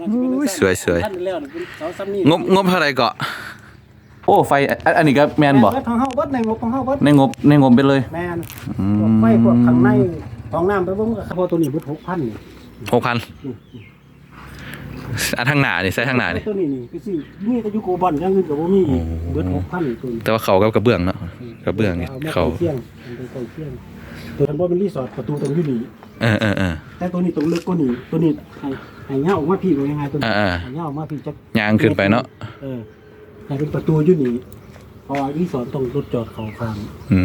นะสิเป็นโอ้ยจังซั่นสวยๆท่านแล้วนี่เป็นเสาซ้ำนี่งบงบเท่าไหร่เกาะโอ้ไฟอันอันนี้ก็แมนบ่เบิดของเฮาเบิดในงบของเฮาเบิดในงบในงบไปเลยแม่นอืพวกมไฟพวกข้างในของน้ำไปเบิ่งก็พอตัวนี้เบิด6,000นี่หกพันอันทางหน้านี่ใส่ทางหน้านี่ตัวนี้นี่คือสิมีแต่อยู่โกบอนอย่างอื่นก็บ่มีอีกเบิด6,000ตัวนี้แต่ว่าเขากับกระเบื้องเนาะกระเบื้องนี่เอามาเขา ใกล้เคียงมันไปใกล้เคียงตัวนั้นบ่เป็นรีสอร์ทประตูตรงอยู่นี่ เออเออเออ แต่ตัวนี้ตรงลึกกว่านี้ตัวนี้ให้ให้เงาออกมาพี่ว่ายังไงตัวนี้อ่าให้เงาออกมาพี่จักยางขึ้นไปเนาะเออให้เป็นประตูอยู่นี่เพราะว่ารีสอร์ทต้องรถจอดเขาคางอื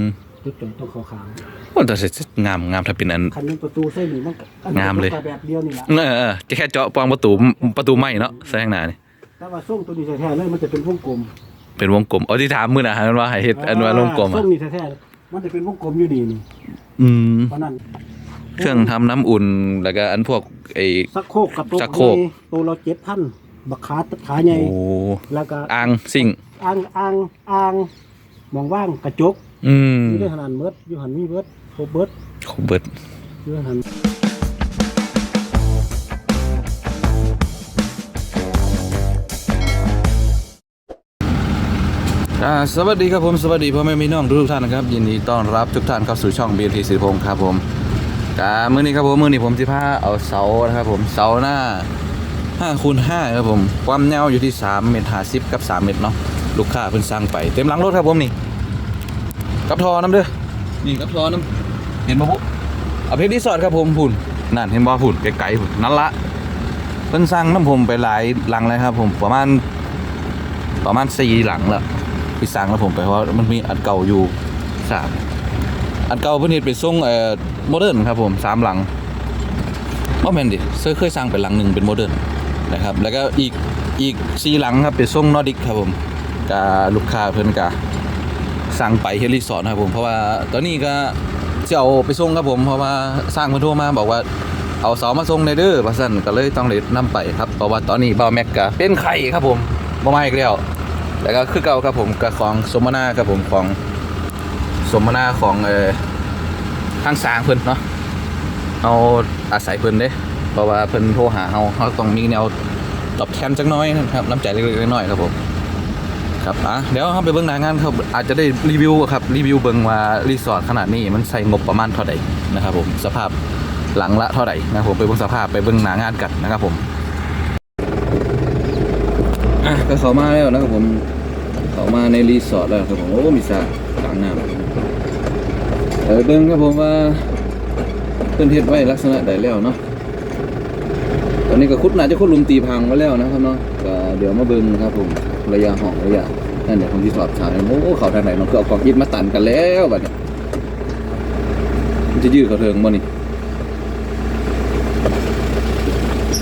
มรถจอดต้องเขาคางโอ้แต่สิงามงามถ้าเป็นอัน คันเป็นประตูใส่นี่มันก็อันงามเลย ก็แบบเดียวนี่แหละเออเออจะแค่เจาะปองประตูประตูไม้เนาะใส่ทางหน้านี่แต่ว่าส่งตัวนี้แท้ๆเลยมันจะเป็นวงกลมเป็นวงกลมเอาที่ถามมื้อน่ะฮะมันว่าให้เฮ็ดอันว่าวงกลมส่อะงนี่แท้ๆมันจะเป็นวงกลมอยู่นี่นี่อืมเพราะนั้น เครื่องทำน้ำอุ่น แล้วก็อันพวกไอ้ สักโคกกับตัวชักโครกใหญ่ตัวเราเจ็ดพันบักขาขาใหญ่โอ้แล้วก็อ่างซิ่ง อ่างอ่างอ่างมองว่างกระจกอืมอยู่ในขนาดเบิดอยู่หันมีเบิดครบเบิดครบเบิด อยู่ในหันอ่าสวัสดีครับผมสวัสดีพ่อแม่พี่น้องทุกท่านนะครับยินดีต้อนรับทุกท่านเข้าสู่ช่อง BNT สิริพงศ์ครับผม กามือนี้ครับผมมือนี้ผมสิพาเอาเสานะครับผมเสาหน้า5คูณ5ครับผมความยาวอยู่ที่3เมตร50กับ3เมตรเนาะลูกค้าเพิ่นสั่งไปเต็มหลังรถครับผมนี่กับทอน้ำเด้อนี่กับทอน้ำเห็นบ่ปุ๊เอาเพชรรีสอร์ทครับผมพุ่นนั่นเห็นบ่พุ่นไกลๆพุ่นนั่นละเพิ่นสั่งน้ำผมไปหลายหลังเลยครับผมประมาณประมาณสี่หลังแล้วที่สั่งแล้วผมไปเพราะมันมีอันเก่าอยู่สาม อันเก่าเพิ่นเฮ็ดไปส่งเอ่อโมเดิร์นครับผมสามหลังบ่แม่นดิเคยเคยสั่งไปหลังหนึ่งเป็นโมเดิร์นนะครับแล้วก็อีกอีกสี่หลังครับไปส่งนอร์ดิกครับผมกับลูกค้าเพิ่นก็สั่งไปเฮลิสอร์ทครับผมเพราะว่าตอนนี้ก็จะเอาไปส่งครับผมเพราะว่าสร้างเพิ่นโทรมาบอกว่าเอาเสามาส่งในเด้อว่าซั่นก็เลยต้องเลยนำไปครับเพราะว่าตอนนี้บ่าวแม็กก็เป็นไข่ครับผมบ่มาอีกแล้วแล้วก็คือเก่าครับผมกับของสมนาครับผมของ สมนาของเออทางสางเพิ่นเนาะเอาอาศัยเพิ่นเด้เพราะว่าเพิ่นโทรหาเฮาเฮาต้องมีแนวตอบแทนจักน้อยนะครับน้ำใจเล็กๆน้อยๆครับผมครับอะเดี๋ยวเราไปเบิ่งหน้างานครับอาจจะได้รีวิวครับรีวิวเบิ่งว่ารีสอร์ทขนาดนี้มันใส่งบประมาณเท่าใดนะครับผมสภาพหลังละเท่าใดนะครับผมไปเบิ่งสภาพไปเบิ่งหน้างานกันนะครับผมอะก็เข้ามาแล้วนะครับผมเข้ามาในรีสอร์ทแล้วครับผมโอ้มีสระกลางน้ำ เออเบิ่งครับผมว่าเพิ่นเฮ็ดไว้ลักษณะใดแล้วเนาะตอนนี้ก็ขุดน่าจะขุดลุมตีพังไว้แล้วนะครับเนาะก็เดี๋ยวมาเบิ่งครับผมระยะห้องระยะนั่นเดี๋ยวผมสิสอบถามโอ้เขาทางไหนเนาะคือเอากองอิฐมาตันกันแล้วบัดนี้มันจะยืดเขาเทิงบ่นี่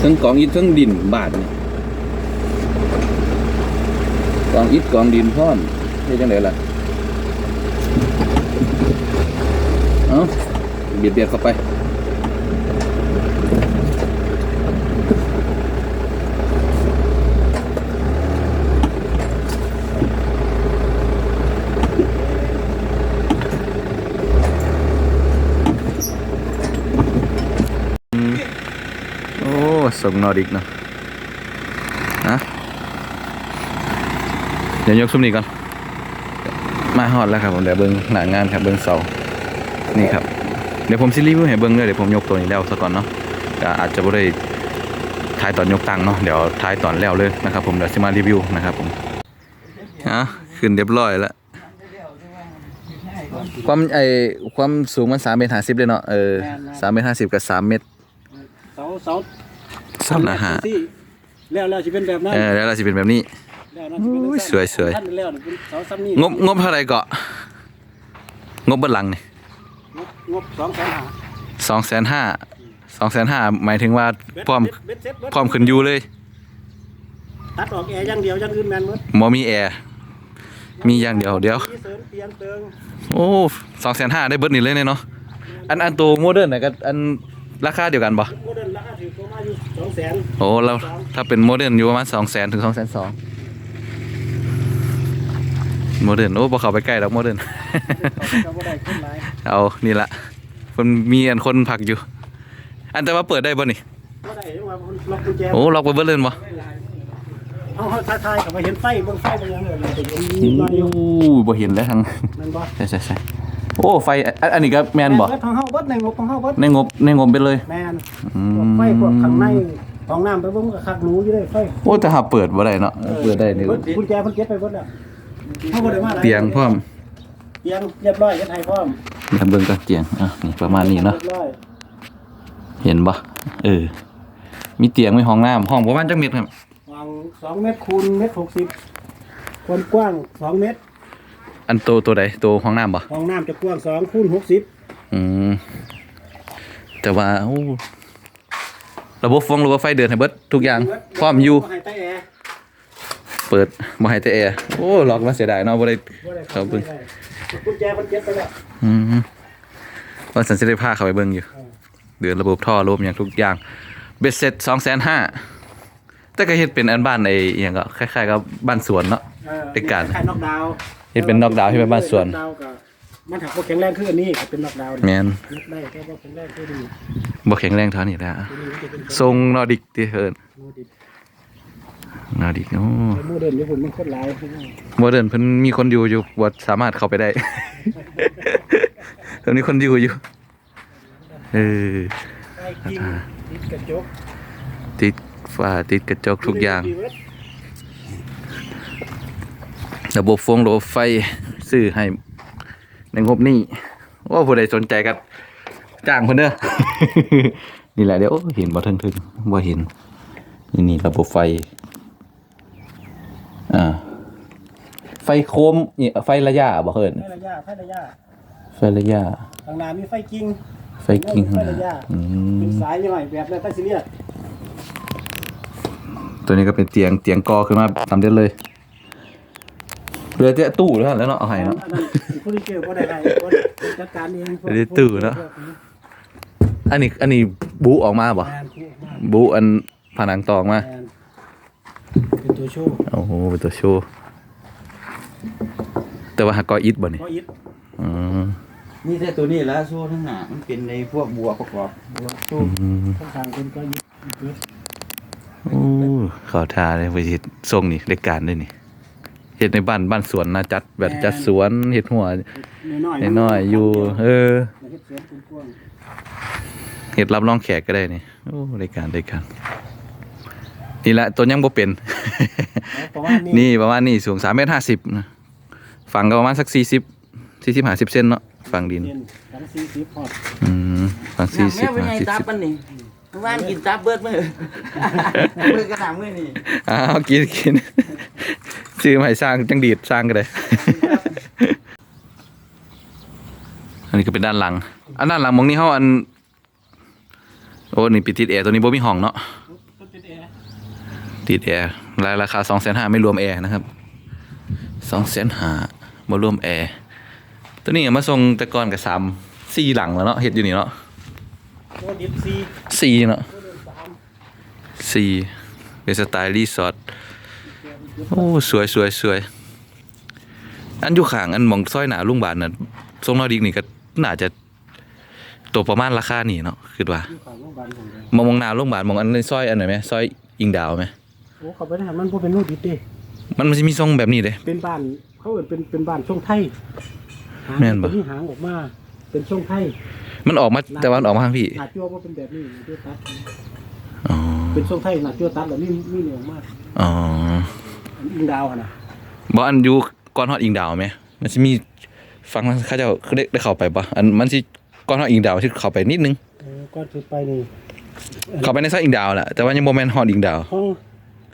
ทั้งกองอิฐทั้งดินบาดนี่กองอิฐกองดินพ่อนนี่จังไดล่ะ เอ้าเบียดเบียดเข้าไปโอ้ส่งนอร์ดิกเนาะฮะเดี๋ยวยกซุ้มนี้ก่อนมาฮอดแล้วครับผมเดี๋ยวเบิ้งหน้างานครับเบิ้งเสา นี่ครับ เดี๋ยวผมซิรีวิวให้เบิ้งเลยเดี๋ยวผมยกตัวนี้แล้วซะก่อนเนาะก็อาจจะบ่ได้ท้ายตอนยกตังเนาะเดี๋ยวท้ายตอนแล้วเลยนะครับ ผมเดี๋ยวสิมารีวิวนะครับผมอะขึ้นเรียบร้อยแล้วความไอความสูงมัน3เมตร50เลยเนาะเออ3เมตร50กับ3เมตรเสาเสาสามนะฮะแล้วแล้วสิเป็นแบบนั้นเออแล้วเราสิเป็นแบบนี้แล้วนะสิเป็นแบบนั้นโอ้ยสวยๆงบงบเท่าไหร่เกาะงบบิดหลังเนี่ย งบงบสองแสนห้าสองแสนห้าสองแสนห้าหมายถึงว่าพร้อมเบ็ดเสร็จเบิดพร้อมขึ้นอยูเลยตัดออกแอร์อย่างเดียวอย่างอื่นแมนหมดหมอมีแอร์ มีอย่างเดียวเดี๋ยว มีเสริมเตียงเติงโอ้สองแสนห้าได้เบิดนี่เลยเนี่ยเนาะอันอันตัวโมเดิร์นน่ะก็อันราคาเดียวกันปะโมเดิร์นราคาถือตัวมาอยู่สองแสนโอ้เราถ้าเป็นโมเดิร์นอยู่ประมาณสองแสนถึงสองแสนสอง โมเดิร์นโอ้พอเข้าไปใกล้แล้วโมเดิร์นเขาก็ได้ขึ้นหลายเอานี่ละมันมีอันคนผักอยู่ อันแต่ว่าเปิดได้บ่นี่ก็ได้ยังว่ามันล็อกกุญแจโอ้ล็อกไปเบิดเลยบ่เอาเขาท้าทายกับมาเห็นไฟเบิ่งไฟเป็นยังไงเลยเห็นโอ้น้อยอยู่บ่เห็นแล้วทั้งนั่นบ่ใช่ใช่ใช่โอ้ไฟอันอันนี้ก็แมนบ่แม่ของเฮาเบิดในงบของเฮาเบิดในงบในงบไปเลยแม่นอืพวกมไฟพวกข้างในห้องน้ำไปเบิ่งก็คักหนูอยู่เลยไฟโอ้แต่หาเปิดบ่ได้เนาะเปิดได้นี่เบิดกุญแจเพิ่นเก็บไปเบิดแล้ว เฮาบ่ได้มาหลาเตียงพร้อมเตียงเรียบร้อยเฮ็ดให้พร้อมทำเบิ่งกันเตียงอะนี่ประมาณนี้เนาะรียบร้อยเห็นบ่เออ มีเตียงมีห้องน้ำห้องประมาณจักเม็ดครับวาง2เมตรคูณเมตร60ความกว้าง2เมตรอันโตตัวใดตัวห้องน้ำบ่ห้องน้ำจะกว้าง2คูณ60อืมแต่ว่าโอ้ระบบฟงระบบไฟเดินให้เบิดทุกอย่างพร้อมอยู่ให้ใต้แอร์ เปิดบ่ให้แต่แอร์โอ้ล็อกมาเสียดายเนาะบ่ได้บ่ได้ครับเบิ่งกุญแจเพิ่นเก็บไปแล้วอืมว่าสันสิได้พาเข้าไปเบิ่งอยู่ เดือนระบบท่อระบบอย่างทุกอย่าง เบ็ดเสร็จสองแสนห้าแต่ก็เฮ็ดเป็นอันบ้านในอหย่างก็คล้ายๆกับบ้านสวนเนาะออเป็นการคล้ายๆน็อกดาวน์เฮ็ดเป็นน็อกดาวน์ที่เป็นบ้านสวนน็อกดาวน์ก็มันถักบ่แข็งแรงขึ้นอันนี้ก็เป็นน็อกดาวน์แม่นน็อกได้แค่บ่แข็งแรงขึ้นนี่บ่แข็งแรงเท่านี้แหละตัวนี้มันจะเป็นทรงนอร์ดิกที่เอิ้นโมดิ บนอร์ดิกโอ้โมเดิร์นญี่ปุ่นมันโคตรหลายโมเดิร์นเพิ่นมีคนอยู่อยู่บ่สามารถเข้าไปได้เพิ่นมีคนอยู่อยู่เออไอ้กิ้งติดกระจกติดฝ้าติดกระจกทุกอย่าง ระบบฟงระบบไฟซื้อให้ในงบนี้ว่าผู้ใดสนใจก็จ้างเพิ่นเด้อนี่แหละเดี๋ยวโอ้เห็นบ่ถึงถึงบ่เห็นนี่นี่ระบบไฟ อ่า ไฟโคมนี่ไฟระยะบ่เพิ่นไฟระยะไฟระยะไฟระยะทางหน้ามีไฟกิ้งไฟกิ่งข้างไฟหระน้ายะอืเป็นมสายย่อยแบบแล้วไฟซีเรียสตัวนี้ก็เป็นเตียงเตียงกอขึ้นมาทำได้เลยเหลือแต่ตู้แล้วแล้วเนาะเอาให้เนาะอันนั้นผู้ที่เกี่ยวบ่ได้ให้บ่ได้จัดการเองพวกได้ตื่นแล้วอันนี้อันนี้บูออกมาบ่แมนผู้มากบูอันผนังตอกมาแมนเป็น ตัวโชว์โอ้โหเป็นตัวโชว์แต่ว่าหักกออิดบ่นี่ก็อิดอืมนี่แต่ตัวนี้แล้วโซ่ทั้งหนามันเป็นในพวกบัวประกอบบัวโซ่อืมข้างๆเป็นก็อิดเบิดโอ้เขอทาเลยไปเฮ็ดทรงนี่รายการด้วยนี่เฮ็ดในบ้านบ้านสวนนะจัดแบบจัดสวนเฮ็ดหัวน้อยๆน้อยๆอยู่ เออเฮ็ดสวนกว้างเฮ็ดรับรองแขกก็ได้นี่โอ้รายการรายการ นี่แหละตัวยังบ่เป็นๆเพราะว่านี่นี่ประมาณนี้สูง3เมตร50นะฝั่งก็ประมาณสัก40 40 50เซนเนาะฝั่งดินเรียนทั้งสี่สิบพอดอืมฝั่งหนังแม่เป็นไง40ตับ50มันนี่เมื่อวานกินตับเบิดมือมือกระหน่ำมือนี่อ้าวกินกินซื้อมาให้สร้างจังดีดสร้างก็ได้อันนี้ก็เป็นด้านหลัง อันด้านหลังมองนี้เขาอัน โอ้นี่ปิดติดแอร์ตัวนี้บ่มีห้องเนาะต้นติดแอร์ ติดแอร์รายราคาสองแสนห้าไม่รวมแอร์นะครับสองแสนห้าบ่รวมแอร์ตัวนี้มาส่งแต่ก่อนกับสามสี่หลังแล้วเนาะเฮ็ดอยู่นี่เนาะสี่เนาะสี่เป็นสไตล์รีสอร์ทโอ้สวยสวยสวยอันอยู่ข้างอันมองซอยหนาลุงบานน่ะทรงนอดิกนี่ก็น่าจะตัวประมาณราคานี่เนาะคือว่า มองมองหนาลุงบานมองอันในซอยอันไหนไหมซอยอิงดาวไหม อ้เขาไปได้มันบ่เป็นโมดิบดิมันมันจะมีทรงแบบนี้เลยเป็นบ้าน เขาเอิ้นเป็นเป็นบ้านช่วงไทยหางแม่นบ่ตัวนี้หางออกมา เป็นช่วงไทยมันออกมาแต่ว่ามันออกมาทางพี่หน้าจั่วบ่เป็นแบบนี้หน้าจั่วตัด อ๋อเป็นช่วงไทยหน้าจั่วตัดแล้วนี่นี่เหนียวมากอ๋ออันอิงดาวอะนะบออันอยู่ก้อนฮอดอิงดาวไหมมันจะมีฟังมันเข้าเจ้าได้ได้เข้าไปปะอันมันสิก้อนฮอดอิงดาวที่เข้าไปนิดนึง เออก่อนสิไปนี่เข้าไปในซอยอิงดาวแหละแต่ว่ายังโมแมนฮอดอิงดาว ห้อง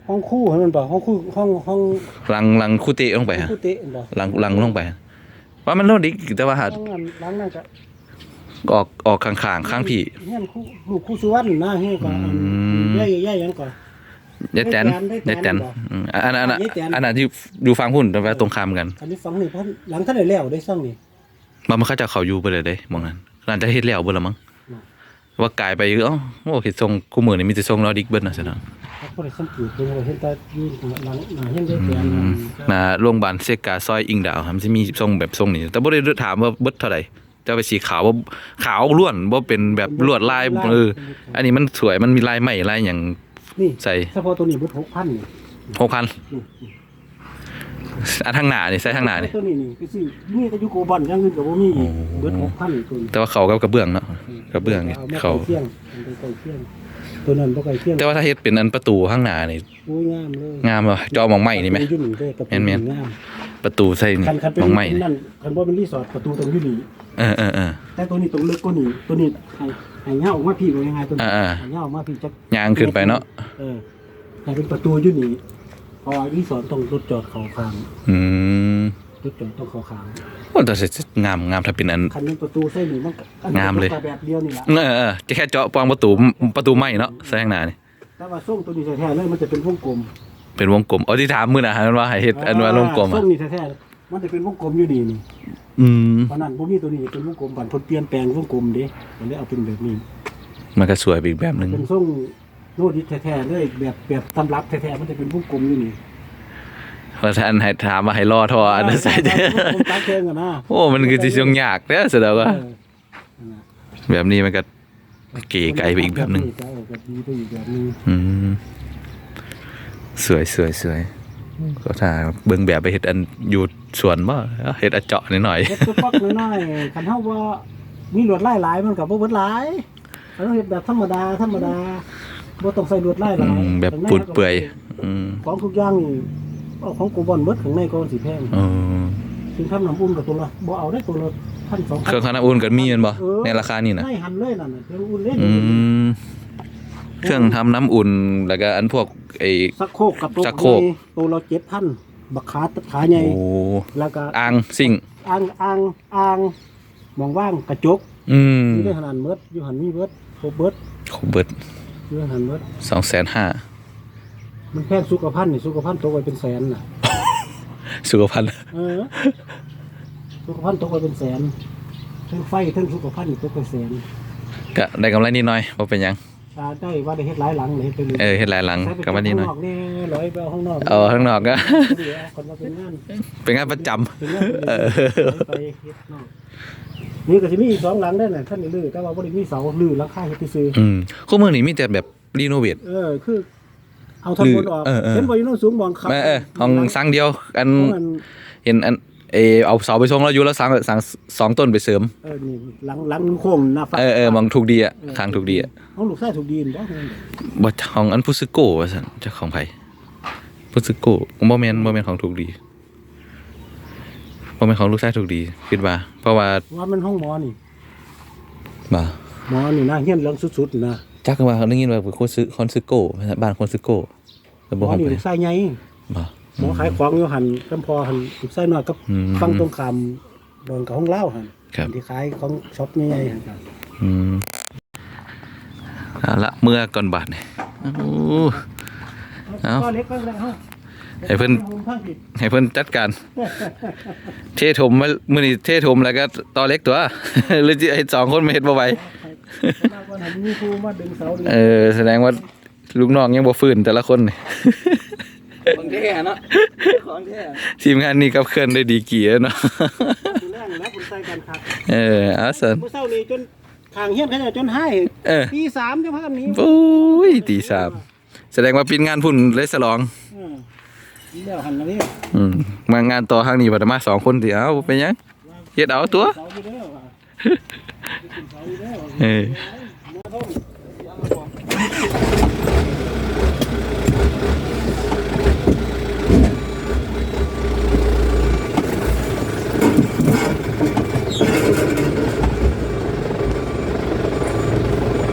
ห้องคู่ให้มันบ่ห้องคู่ห้องห้องหลังหลังคูเตะลงไปฮะคู่เตะบ่หลังหลังลงไป ว่ามันโลดดิแต่ว่าหาห้องนั้นหลังนั้นก็ออกออกข้างๆข้างพี่เฮียนคู่ลูกคู่สุวรรณนะเฮียก็อันอืมย่ายย่ายหยังก่อนยายแตนได้ยายแตแตนนบ่อืมอันนั้นอันนั้นยายแตนอันนั้นที่อยู่ฟังหุ่นแต่ว่าตรงข้ามกัน อันนี้ฟังนี่เพราะหลังท่านได้แล้วได้ซ่องนี่มันมันเข้าเจะเขาอยู่ไปเลยเด้มองนั้นน่าจะเฮ็ดแล้วเบิ่ละมั้งอืมว่ากลายไปเอ้าโอ้เฮ็ดทรงคู่มือนี่มีแต่ทรงลอดิกเบิ่นน่ะซะเนาะเขา บ่ได้สังเกตเพิ่นว่าเห็นแต่อยู่หลังหน้าเฮียนได้แตนหน้าโรงพยาบาลเซกาซอยอิงดาวครับมันสิมีทรงแบบทรงนี้แต่บ่ได้ถามว่าเบิดเท่าใดจะเอาไปสีขาวบ่ขาวล้วนบ่เป็นแบบลวดลายเอออันนี้มันสวยมันมีลายไหมลายอย่างนี่ใส่เฉพาะตัวนี้เบิดหกพันนี่หกพันอันทางหน้านี่ใส่ทางหน้านี่ ตัวนี้นี่ก็สินี่ก็อยู่โกบอนอย่างอื่นก็บ่มีอีกเบิดหกพันตัวนี้แต่ว่าเขากับกระเบื้องเนาะกระเบื้องนี่เอามาเขาไก่เที่ยงเอาไปไก่เที่ยง ตัวนั้นบ่ไก่เที่ยงแต่ว่าถ้าเฮ็ดเป็นอันประตูข้างหน้านี่โอ้ยงามเลยงามบ่จอมองไหมนี่ไหม ประตูอยู่นี่เด้ประตูแม่นงามประตูใส่นี่คันคันเป็นมองไหมนี่นั่นคันบ่เป็นรีสอร์ทประตูตรงอยู่นี่เออเออเออ แต่ตัวนี้ตรงลึกกว่านี่ตัวนี้ให้ให้เงาออกมาพี่ว่ายังไงตัวนี้อ่าๆ ให้เงาออกมาพี่จัก ย่างขึ้นไปเนาะเออให้เป็นประตูอยู่นี่เพอรีสอร์ทต้องรถจอดเข้าข้างอืม รถจอดต้องเข้าข้างโอ้แต่สิงามงามถ้าเป็นอันคันเป็นประตูใส่นี่มันก็อันนี้งามเลย ก็แบบเดียวนี่แหละเออเออจะแค่เจาะปองประตูประตูไม้เนาะใส่ข้างหน้านี่แต่ว่าส่งตัวนี้แท้ๆเลยมันจะเป็นวงกลมเป็นวงกลมเอาที่ถามมื้อน่ะมันว่าให้เฮ็ดอันว่าวงกลมส่อะงนี่แท้ๆมันจะเป็นวงกลมอยู่นี่นี่อืมเพราะนั้นพวกนี้ตัวนี้เป็นวงกลมบันทนเปลี่ยนแปลงวงกลมเด้มันเลยเอาเป็นแบบนี้ มันก็สวยไปอีกแบบหนึงเป็นส่งโน้ตดิแท้ๆเลยแบบแบบตำรับแท้ๆมันจะเป็นวงกลมอยู่นี่เพราะท่านให้ถามว่าให้รอทออันนั้นใส่วงกลมตาเชิงอะนะโอ้ มันคือสิช่วงยากเด้อแสดงว่าเออนั่นน่ะแบบนี้มันก็เก๋ไกลไปอีกแบบหนึงใช่ก็ดีไปอีกแบบหนึงอืมสวยสวยสวยก็ถ้าเบิ่งแบบไปเฮ็ดอันอยู่สวนบ่เอาเฮ็ดอะเจาะนิดหน่อย เฮ็ดตัวฟักน้อยๆคันเฮาว่ามีลวดลายหลายมันก็บ่เบิดหลายอันนั้นเฮ็ดแบบธรรมดาธรรมดาบ่ต้องใส่ลวดลายหอืลายมแบบปูดเปื่อยอืมของทุกอย่างนี่ เอาของกูบอลเบิดข้างในก็สิแพงเออซึ่งทำน้ำอุ่นกับตัวละบ่เอาได้ตัวละพันสองเครื่องทำน้ำอุ่นก็มีแม่นบ่ในราคานี่น่ะ ไม่หันเลยนั่นน่ะเครื่องอุ่นเล่นอืมเครื่องทำน้ำอุ่นแล้วก็อันพวกไอ้ สักโคกกับตัวชักโครกตัวละเจ็ดพันบักขาขาใหญ่โอ้แล้วก็อ่างซิ่ง อ่างอ่างอ่างมองว่างกระจกอืมนี่ได้ขนาดเบิดอยู่หันมีเบิดโครบเบิดครบเบิดอยู่หันเบิด 250,000 มันแพงสุขภัณฑ์นี่สุขภัณฑ์ตกไปเป็นแสนน่ะ สุขภัณฑ์เออ สุขภัณฑ์ตกไปเป็นแสนทั้งไฟทั้งสุขภัณฑ์นี่ตกไปแสนก็ได้กำไรนิดหน่อยบ่เป็นหยังตาได้ว่าได้เฮ็ดหลายหลังเลยเฮ็ดไปเลยเออเฮ็ดหลายหลังกำไรนิดหน่อย ข้างกนี่ร้อยไปเอาข้างนอกเอาข้างนอกก็ เดี๋ยวคนมาเป็นงาน เป็นงานประจำเป็นงานเออ ไปเฮ็ดนอกนี่ก็สิมีอีกสองหลังได้น่ะท่านนี่ลื้อแต่ว่าบ่ได้มีเสาลื้อหลังคาเฮ็ดซื่ออืมคู่มือนี่มีแต่แบบรีโนเวทๆเออ คือ เอาท่อนบนออก เออเออ เห็นบ่อยู่โน้นสูงบ่ครับแม่เออห้องสังเดียวอันของอันเห็นอันเออเอาเสาไปทรงแล้วอยู่แล้วสังสังสองต้นไปเสริม เออนี่หลังหลังโค้งหน้าฟ้าเออเออมองถูกดีอะทางถูกดีอะห้องลูกชายถูกดีนบ่บ่ของอันพุซึโก้ว่าซั่นเจ้าของไผพุซึโก้บ่แม่นบ่แม่นของถูกดีบ่แม่นของลูกชายถูกดีคิดว่า เพราะว่าว่ามันห้องหมอนี่ บ่าหมอนี่นะเฮียนเรื่องสุดๆนี่นะ จักว่าเขาได้ยินว่าเป็นคนซื้อคอนซึโก้บ้านคอนซึโก้แล้วหมบ่อฮู้นี่ไปลูกชายใหญ่บ่หมอขายของอยู่หันกำพอหันลูกชายน้อยกับอืมฟังตรงคำโดนกับห้องเล่าหันครับที่ขายของช็อปใหญ่ๆหันครับอืมเอาละเมื่อก่อนบาทนี่โอ้เอ้าก็เล็กก็เล็กเฮาให้เพิ่นมุมข้างผิดให้เพิ่นจัดการ เทถมมามื้อนี้เทถมแล้วก็ต่อเล็กตัวหรือสิให้สองคนมาเฮ็ดบ่ไหว มากกว่าหันมีครูมาดึงเสาดึงเออ แสดงว่าลูกน้องยังบ่ฟื้นแต่ละคนนี่ของแท้เนาะของแท้ทีมงานนี้กับเคลื่อนได้ดีกี่เนาะดูแลนะคุณใส่กันครับเอออาสันเมื่อเช้านี้จนทางเฮียนเขาจะจนให้เออตีสามจะพักกันหนี้โอ้ยตีสามแสดงว่าปิดงานพุ่นเลยสลองเดี๋ยวหันมาเนี่ยอืมมางานต่อข้างนี้บัดมาสองคนสิเอ้าเป็นหยังเฮ็ดเอาตัว เออ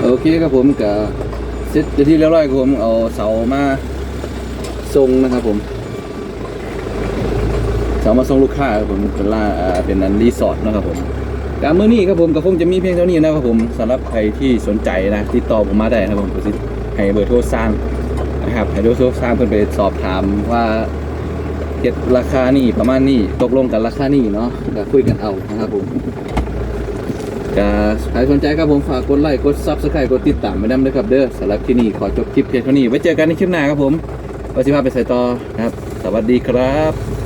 โอเคครับผมก็เสร็จที่เรียบร้อยครับผมเอาเสามาส่งนะครับผมเสามาส่งลูกค้าครับผมเป็นล่าเป็นอันรีสอร์ทนะครับผม การมื้อนี้ครับผมก็คงจะมีเพียงเท่านี้นะครับผมสำหรับใครที่สนใจนะติดต่อผมมาได้นะครับผมก็สิให้เบอร์โทรสร้างนะครับให้เบอร์โทรสร้างเพิ่นไปสอบถามว่าเก็ดราคานี่ประมาณนี้ตกลงกันราคานี่เนาะก็คุยกันเอานะครับผมก็ใครสนใจครับผมฝากกดไลค์กด Subscribe กดติดตามไว้นำด้วยครับเด้อสำหรับที่นี่ขอจบคลิปเพียงเท่านี้ไว้เจอกันในคลิปหน้าครับผมว่าสิพาไปใส่ต่อนะครับ สวัสดีครับ